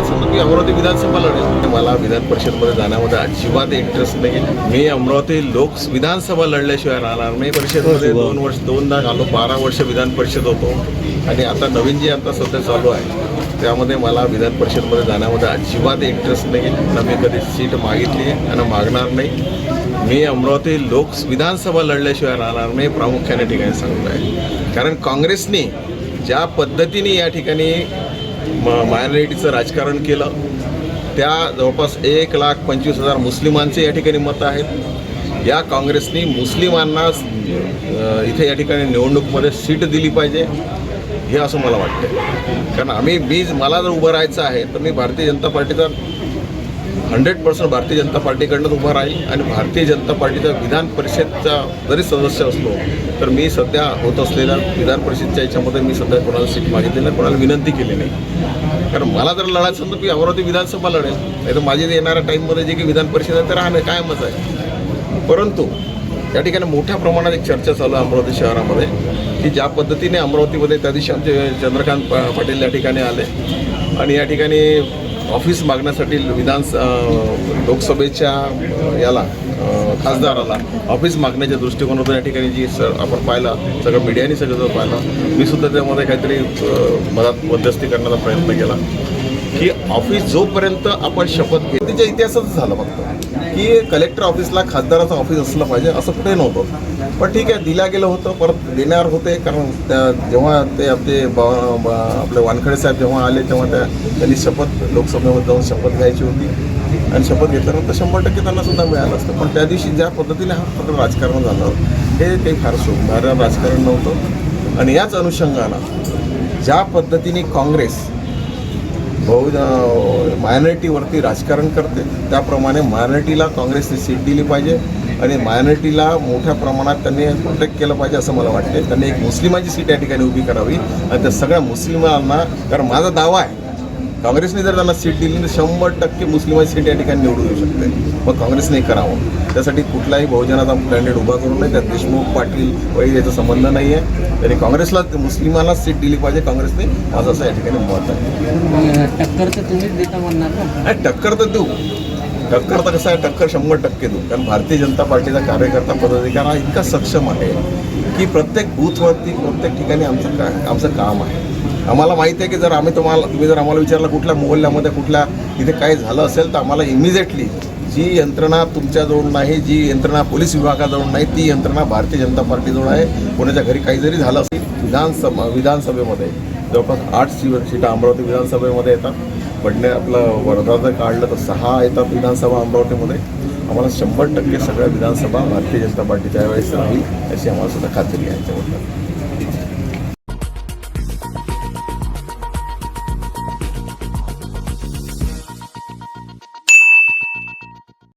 होतं मी अमरावती विधानसभा लढेल. मला विधान परिषदमध्ये जाण्यामध्ये अजिबात इंटरेस्ट नाही मी अमरावती लोक विधानसभा लढल्याशिवाय राहणार नाही. परिषदमध्ये दोन वर्ष दोनदा आलो बारा वर्ष विधान परिषद होतो. आणि आता नवीन जे आता सध्या चालू आहे त्यामध्ये मला विधान परिषदमध्ये जाण्यामध्ये अजिबात इंटरेस्ट नाही ना मी कधी सीट मागितली आणि मागणार नाही. मी अमरावती लोक विधानसभा लढल्याशिवाय राहणार नाही प्रामुख्याने ठिकाणी सांगत आहे कारण काँग्रेसने ज्या पद्धतीने या ठिकाणी म मायनॉरिटीचं राजकारण केलं. त्या जवळपास एक लाख पंचवीस हजार मुस्लिमांचे या ठिकाणी मतं आहेत. या काँग्रेसनी मुस्लिमांना इथे या ठिकाणी निवडणूकमध्ये सीट दिली पाहिजे हे असं मला वाटतं कारण आम्ही मी मला जर उभं राहायचं आहे तर मी भारतीय जनता पार्टीचा हंड्रेड पर्सेंट भारतीय जनता पार्टीकडनंच उभा राहील आणि भारतीय जनता पार्टीचा विधान परिषदचा जरी सदस्य असलो तर मी सध्या होत असलेल्या विधान परिषदच्या याच्यामध्ये मी सध्या कोणाला सीट मागितली नाही कोणाला विनंती केली नाही. कारण मला जर लढायचं असेल तर मी अमरावती विधानसभा लढेल. नाही तर माझे येणाऱ्या टाईममध्ये जे काही विधान परिषद आहे ते राहणं कायमच आहे. परंतु या ठिकाणी मोठ्या प्रमाणात एक चर्चा चालू आहे अमरावती शहरामध्ये की ज्या पद्धतीने अमरावतीमध्ये त्या दिवशी आमचे चंद्रकांत पाटील या ठिकाणी आले. आणि या ठिकाणी ऑफिस मागण्यासाठी विधान लोकसभेच्या याला खासदाराला ऑफिस मागण्याच्या दृष्टिकोनातून या ठिकाणी जी सर आपण पाहिलं सगळं मीडियाने सगळं जर पाहिलं मी सुद्धा त्यामध्ये काहीतरी अं, मध्यस्थी करण्याचा प्रयत्न केला. की ऑफिस जोपर्यंत आपण शपथ घेत त्याच्या इतिहासच झालं फक्त. की कलेक्टर ऑफिसला खासदाराचं ऑफिस असलं पाहिजे असं कुठे नव्हतं. पण ठीक आहे दिल्या गेलं होतं परत देणार होते कारण त्या जेव्हा ते आपले आपले वानखडे साहेब जेव्हा आले तेव्हा त्या त्यांनी शपथ लोकसभेमध्ये जाऊन शपथ घ्यायची होती. आणि शपथ घेतल्यानंतर शंभर टक्के त्यांना सुद्धा मिळालं असतं. पण त्या दिवशी ज्या पद्धतीने हा प्रकार राजकारण झालं हे काही फार शोभणारं राजकारण नव्हतं. आणि याच अनुषंगानं ज्या पद्धतीने काँग्रेस बहु मायनॉरिटीवरती राजकारण करते. त्याप्रमाणे मायनॉरिटीला काँग्रेसने सीट दिली पाहिजे आणि मायनॉरिटीला मोठ्या प्रमाणात त्यांनी प्रोटेक्ट केलं पाहिजे असं मला वाटते त्यांनी एक मुस्लिमाची सीट या ठिकाणी उभी करावी आणि त्या सगळ्या मुस्लिमांना कारण माझा दावा आहे काँग्रेसने जर त्यांना सीट दिली तर शंभर टक्के मुस्लिमांची सीट या ठिकाणी निवडून येऊ शकते. मग काँग्रेसने करावं. त्यासाठी कुठलाही बहुजनाचा कॅन्डिडेट उभा करू नये. त्यात देशमुख पाटील वगैरे याचा संबंध नाही आहे त्यांनी काँग्रेसला मुस्लिमांना सीट दिली पाहिजे. काँग्रेसने माझं असं या ठिकाणी मत आहे. टक्कर तर तुम्हीच देता म्हणणार ना? आणि टक्कर तर देऊ. टक्कर तर कसं आहे? टक्कर शंभर टक्के देऊ. कारण भारतीय जनता पार्टीचा कार्यकर्ता पदाधिकारी हा इतका सक्षम आहे की प्रत्येक बूथवरती प्रत्येक ठिकाणी आमचं का आमचं काम आहे. आम्हाला माहिती आहे की जर आम्ही तुम्हाला तुम्ही जर आम्हाला विचारलं कुठल्या मोहल्ल्यामध्ये कुठल्या इथे काही झालं असेल तर आम्हाला इमिजिएटली जी यंत्रणा तुमच्याजवळ नाही जी यंत्रणा पोलीस विभागाजवळ नाही ती यंत्रणा भारतीय जनता पार्टीजवळ आहे. कोणाच्या घरी काही जरी झालं असेल विधानसभा विधानसभेमध्ये. जवळपास आठ सी सीटा अमरावती विधानसभेमध्ये येतात. पडणे आपलं वर्धा जर काढलं तर सहा येतात विधानसभा अमरावतीमध्ये. आम्हाला शंभर टक्के सगळ्या विधानसभा भारतीय जनता पार्टीच्या वेळेस राहील अशी आम्हाला सुद्धा खात्री आहे याच्याबद्दल